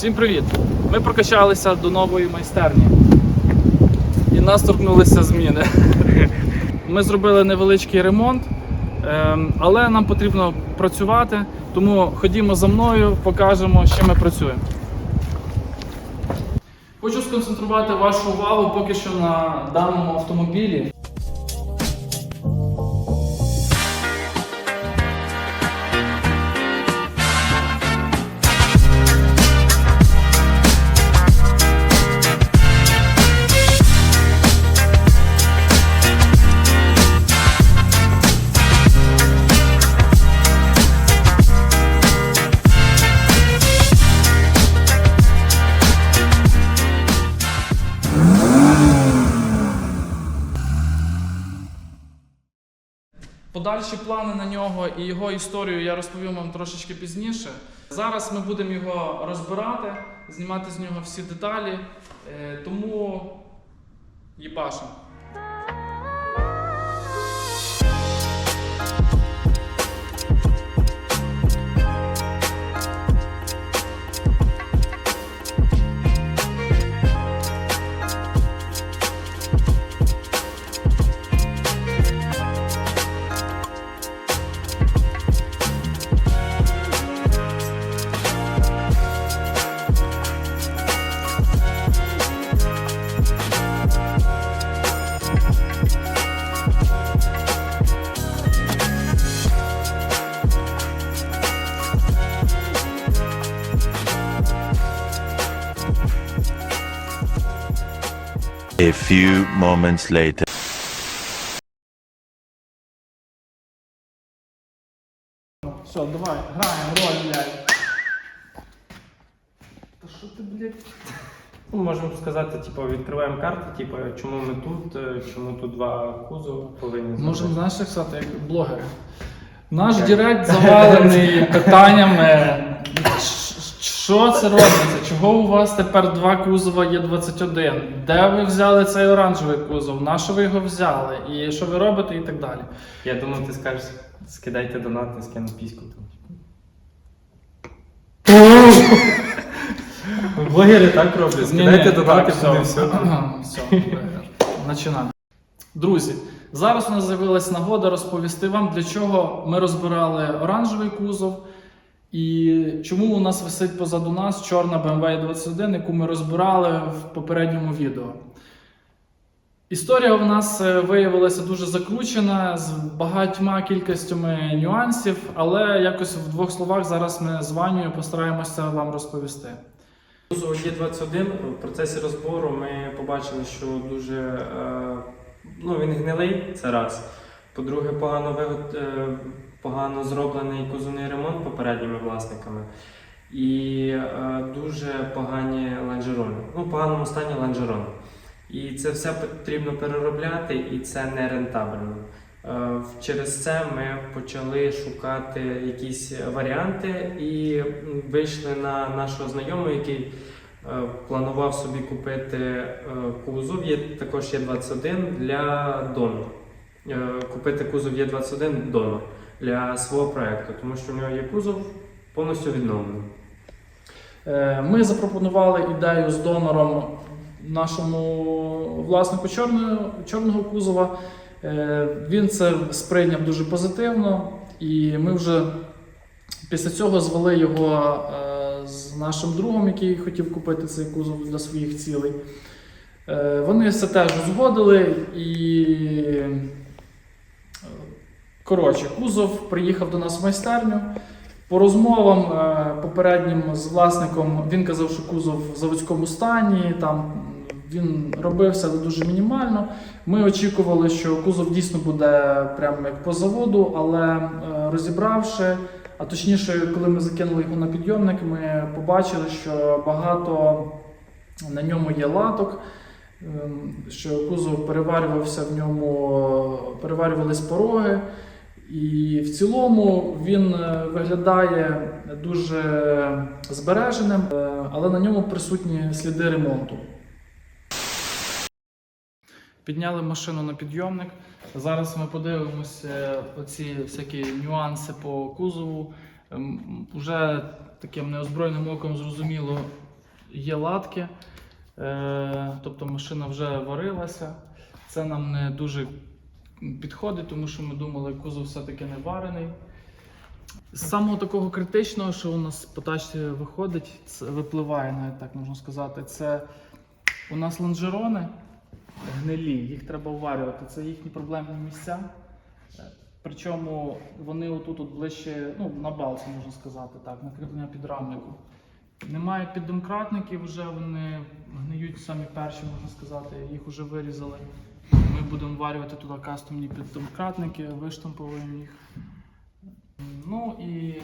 Всім привіт! Ми прокачалися до нової майстерні і нас торкнулися зміни. Ми зробили невеличкий ремонт, ем, але нам потрібно працювати, тому ходімо за мною, покажемо, чим ми працюємо. Хочу сконцентрувати вашу увагу поки що на даному автомобілі. Подальші плани на нього і його історію я розповім вам трошечки пізніше. Зараз ми будемо його розбирати, знімати з нього всі деталі, е, тому їбашимо. Few moments later. Все, давай, граємо роль, блядь. Та що ти, блядь? Ну, можемо сказати, типу, відкриваємо карти, типу, чому ми тут, е, чому тут два кузова повинні Можемо, знаєш, як сказати, як блогери. Наш директ завалений питаннями. Що це робиться? Чого у вас тепер два кузова є 21? Де ви взяли цей оранжевий кузов? На що ви його взяли? І що ви робите, і так далі. Я думав, ти скажеш, скидайте донати, скину піську. Блогери так роблять, скидайте донати, буде все. все, починаємо. Друзі, зараз у нас з'явилась нагода розповісти вам, для чого ми розбирали оранжевий кузов і чому у нас висить позаду нас чорна BMW 21, яку ми розбирали в попередньому відео. Історія у нас е, виявилася дуже закручена з багатьма кількостями нюансів, але якось в двох словах зараз ми з Ванею постараємося вам розповісти. Кузов Є21 в процесі розбору ми побачили, що дуже е, ну, він гнилий, це раз. По-друге, погано, е, погано зроблений кузовний ремонт попередніми власниками. І е, дуже погані лонжерони. Ну, в поганому стані лонжерони. І це все потрібно переробляти, і це не рентабельно. Е, Через це ми почали шукати якісь варіанти і вийшли на нашого знайомого, який е, планував собі купити е, кузов. Є також є 21 для донора. Е, Купити кузов є 21 донор для свого проекту, тому що в нього є кузов повністю відновлений. Е, Ми запропонували ідею з донором нашому власнику чорного, чорного кузова. Е, Він це сприйняв дуже позитивно, і ми вже після цього звели його е, з нашим другом, який хотів купити цей кузов для своїх цілей. Вони все теж узгодили і. Коротше, кузов приїхав до нас в майстерню. По розмовам е, попереднім з власником він казав, що кузов в заводському стані, там він робився дуже мінімально. Ми очікували, що кузов дійсно буде прямо як по заводу, але е, розібравши, а точніше, коли ми закинули його на підйомник, ми побачили, що багато на ньому є латок. ем, Що кузов переварювався в ньому, переварювались пороги, і в цілому він е, виглядає дуже збереженим, е, але на ньому присутні сліди ремонту. Підняли машину на підйомник. Зараз ми подивимося оці всякі нюанси по кузову. Ем, Уже таким неозброєним оком зрозуміло, є латки, е, тобто машина вже варилася. Це нам не дуже підходить, тому що ми думали, кузов все-таки не варений. З самого такого критичного, що у нас по тачці виходить, це випливає, навіть так можна сказати, це у нас лонжерони гнилі, їх треба уварювати. Це їхні проблемні місця. Причому вони отут от ближче, ну, на балці, можна сказати, так, на кріплення підрамнику. Немає піддомкратників, вже вони гниють самі перші, можна сказати, їх вже вирізали. Ми будемо варювати туди кастомні піддомкратники, виштамповуємо їх. Ну і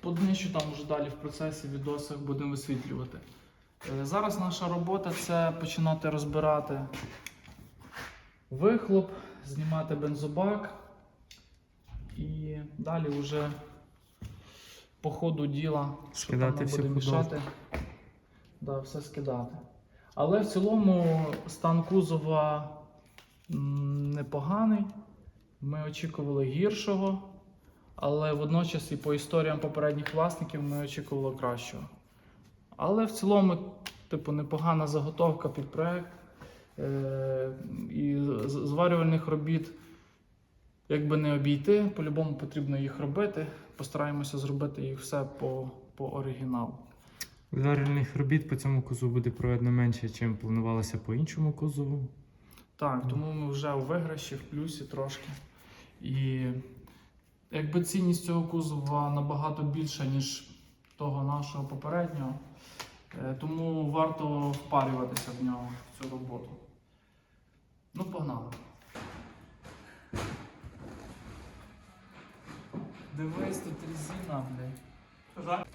по днищу там вже далі в процесі, відосах будемо висвітлювати. Е, Зараз наша робота це починати розбирати вихлоп, знімати бензобак і далі вже по ходу діла Скидати буде мішати. Да, все скидати. Але в цілому стан кузова непоганий. Ми очікували гіршого, але водночас і по історіям попередніх власників ми очікували кращого. Але в цілому, типу, непогана заготовка під проект. Е, і зварювальних робіт якби не обійти, по-любому потрібно їх робити. Постараємося зробити їх все по, по оригіналу. Зварювальних робіт по цьому кузову буде проведено менше, ніж планувалося по іншому кузову. Так, тому ми вже у виграші, в плюсі трошки. І якби цінність цього кузова набагато більша, ніж того нашого попереднього. Е, Тому варто впарюватися в нього, в цю роботу. Ну, погнали. Дивись, тут резина, блядь.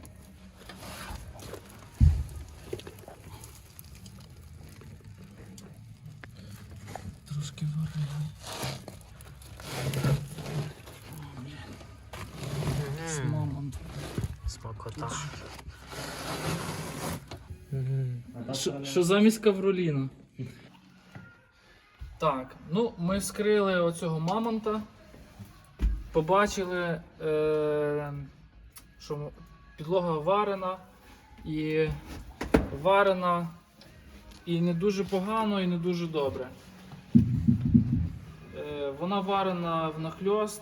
Трошки варили. З мамонт. Смакота. Що- замість Кавроліна? Так, ну ми вскрили оцього мамонта. Побачили, е, що підлога варена і варена і не дуже погано, і не дуже добре. Е, вона варена внахльост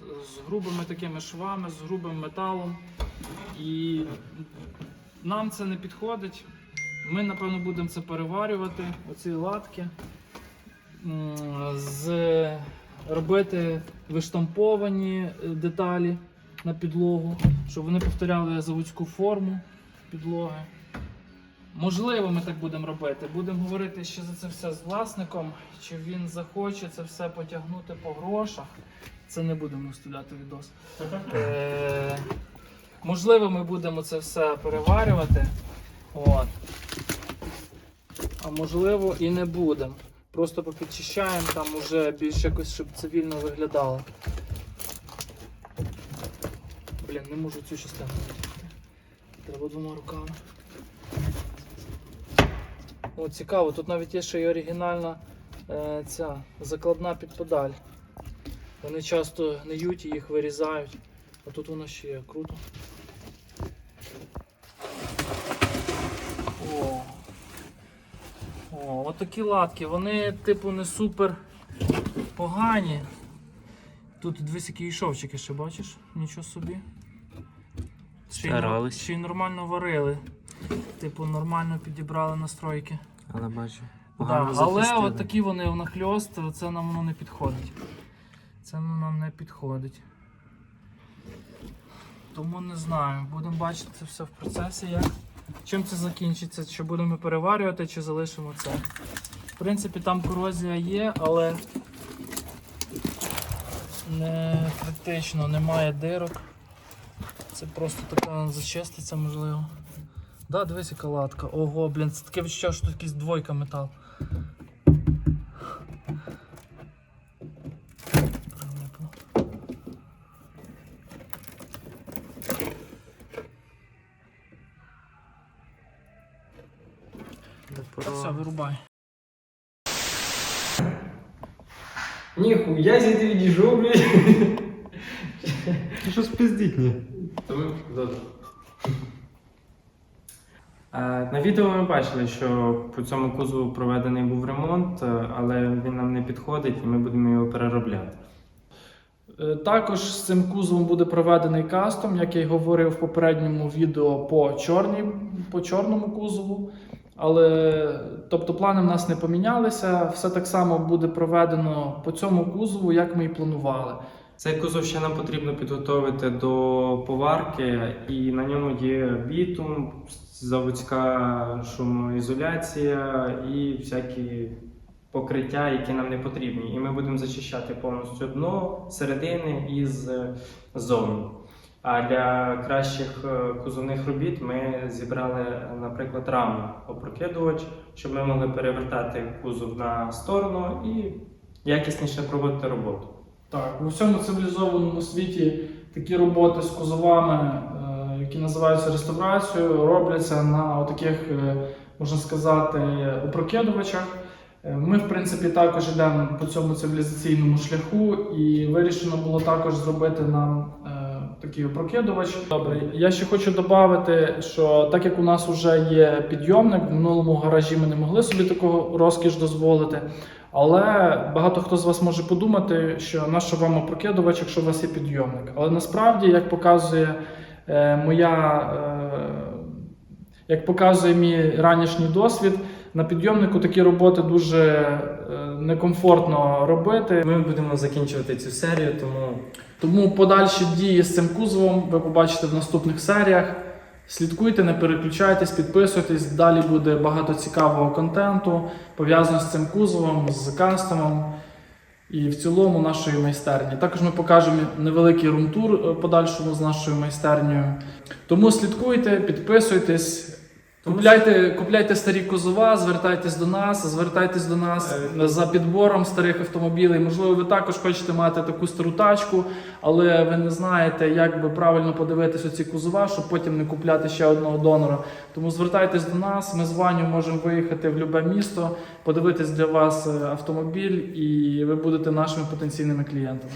з- з грубими такими швами, з грубим металом. І нам це не підходить. Ми, напевно, будемо це переварювати, оці латки, з, робити виштамповані е, деталі на підлогу, щоб вони повторяли заводську форму підлоги. Можливо, ми так будемо робити. Будемо говорити ще за це все з власником, чи він захоче це все потягнути по грошах. Це не будемо вставляти відос. Е, можливо, ми будемо це все переварювати. От. А можливо і не будемо. Просто попідчищаємо там уже більш якось, щоб цивільно виглядало. Блін, не можу цю частину. витягти. Треба двома руками. О, цікаво, тут навіть є ще й оригінальна е, ця закладна під педаль. Вони часто гниють і їх вирізають. А тут воно ще є круто. О. О, от такі латки, вони типу не супер погані. Тут дивись, які шовчики ще бачиш, нічого собі. Старались. ще й нормально варили. Типу нормально підібрали настройки. Але бачу. Да, але от такі вони внахльост, це нам воно не підходить. Це нам не підходить. Тому не знаю. Будемо бачити це все в процесі. Як. Чим це закінчиться? Чи будемо переварювати, чи залишимо це. В принципі, там корозія є, але не критично, немає дирок. Це просто така зачиститься, можливо. Да, дивись, яка латка. Ого, блін, це таке відчуття, що тут якийсь двойка метал. Та все, вирубай. Ніхуя зі ти відійшов, блядь. Ти що спиздіть, ні? На відео ми бачили, що по цьому кузову проведений був ремонт, але він нам не підходить і ми будемо його переробляти. Е, Також з цим кузовом буде проведений кастом, як я й говорив в попередньому відео по, чорній, по чорному кузову. Але тобто плани в нас не помінялися. Все так само буде проведено по цьому кузову, як ми і планували. Цей кузов ще нам потрібно підготовити до поварки, і на ньому є бітум, заводська шумоізоляція і всякі покриття, які нам не потрібні. І ми будемо зачищати повністю дно середини і ззовні. А для кращих е, кузовних робіт ми зібрали, наприклад, раму опрокидувач, щоб ми могли перевертати кузов на сторону і якісніше проводити роботу. Так, у всьому цивілізованому світі такі роботи з кузовами, е, які називаються реставрацією, робляться на таких, можна сказати, опрокидувачах. Е, Ми, в принципі, також йдемо по цьому цивілізаційному шляху, і вирішено було також зробити нам е, такий опрокидувач. Добре, я ще хочу додати, що так як у нас вже є підйомник, в минулому гаражі ми не могли собі такого розкіш дозволити. Але багато хто з вас може подумати, що на що вам опрокидувач, якщо у вас є підйомник. Але насправді, як показує е, моя, е, як показує мій ранішній досвід, на підйомнику такі роботи дуже е, некомфортно робити. Ми будемо закінчувати цю серію, тому Тому подальші дії з цим кузовом ви побачите в наступних серіях. Слідкуйте, не переключайтесь, підписуйтесь. Далі буде багато цікавого контенту пов'язаного з цим кузовом, з кастомом і в цілому нашої майстерні. Також ми покажемо невеликий румтур е, подальшому з нашою майстернею. Тому слідкуйте, підписуйтесь. Купляйте, купляйте старі кузова, звертайтесь до нас, звертайтесь до нас за підбором старих автомобілів. Можливо, ви також хочете мати таку стару тачку, але ви не знаєте, як би правильно подивитися ці кузова, щоб потім не купляти ще одного донора. Тому звертайтесь до нас. Ми з Ваню можемо виїхати в будь-яке місто, подивитись для вас е, автомобіль, і ви будете нашими потенційними клієнтами.